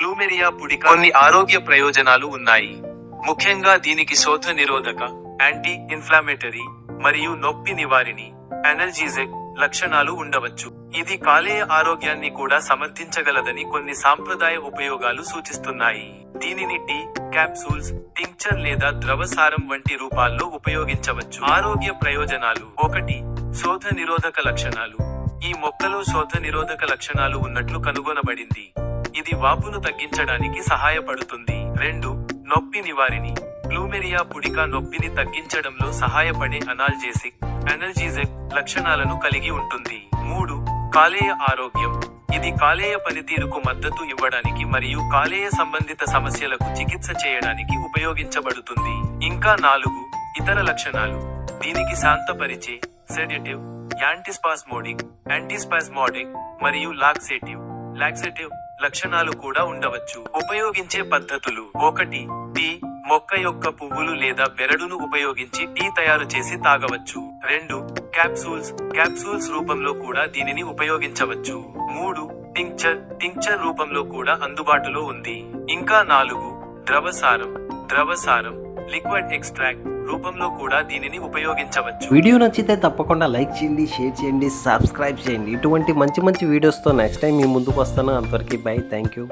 Plumeria పుడిక కొన్ని ఆరోగ్య ప్రయోజనాలు ఉన్నాయి. ముఖ్యంగా దీనికి శోథ నిరోధక యాంటీ ఇన్ఫ్లామేటరీ మరియు నొప్పి నివారిణి ఎనర్జీజెక్ లక్షణాలు ఉండవచ్చు. ఇది కాలేయ ఆరోగ్యాన్ని కూడా సమర్థించగలదని కొన్ని సాంప్రదాయ ఉపయోగాలు సూచిస్తున్నాయి. దీనిని టీ క్యాప్సూల్స్ టింక్చర్ లేదా ద్రవసారం వంటి రూపాల్లో ఉపయోగించవచ్చు. ఆరోగ్య ప్రయోజనాలు. ఒకటి శోథ నిరోధక లక్షణాలు. మొక్కలో శోథ నిరోధక లక్షణాలు ఉన్నట్లు కనుగొనబడింది. ఇది వాపును తగ్గించడానికి సహాయపడుతుంది. రెండు నొప్పి నివారిణి. ప్లూమెరియా పుడిక నొప్పిని తగ్గించడంలో సహాయపడే అనాల్జేసిక్ ఎనర్జీజెక్ లక్షణాలను కలిగి ఉంటుంది. మూడు కాలేయ ఆరోగ్యం. ఇది కాలేయ పనితీరుకు మద్దతు ఇవ్వడానికి మరియు కాలేయ సంబంధిత సమస్యలకు చికిత్స చేయడానికి ఉపయోగించబడుతుంది. ఇంకా నాలుగు ఇతర లక్షణాలు. దీనికి శాంతపరిచే సెడేటివ్ యాంటీస్పాస్మోడిక్ యాంటీస్పాస్మోడిక్ మరియు లాక్సేటివ్. లాక్సేటివ్ లక్షణాలు కూడా ఉండవచ్చు. ఉపయోగించే పద్ధతులు ఒకటి టీ మొక్క యొక్క పువ్వులు లేదా బెరడును ఉపయోగించి టీ తయారు చేసి తాగవచ్చు. రెండు క్యాప్సూల్స్ క్యాప్సూల్స్ రూపంలో కూడా దీనిని ఉపయోగించవచ్చు. మూడు టింక్చర్ టింక్చర్ రూపంలో కూడా అందుబాటులో ఉంది. ఇంకా నాలుగు ద్రవసారం ద్రవసారం లిక్విడ్ ఎక్స్ట్రాక్ట్ రూపంలో కూడా దీనిని ఉపయోగించవచ్చు. వీడియో నచ్చితే తప్పకుండా లైక్ చేయండి షేర్ చేయండి సబ్స్క్రైబ్ చేయండి. ఇటువంటి మంచి మంచి వీడియోస్తో నెక్స్ట్ టైం మీ ముందుకు వస్తాను. అంతవరకు బై థ్యాంక్ యూ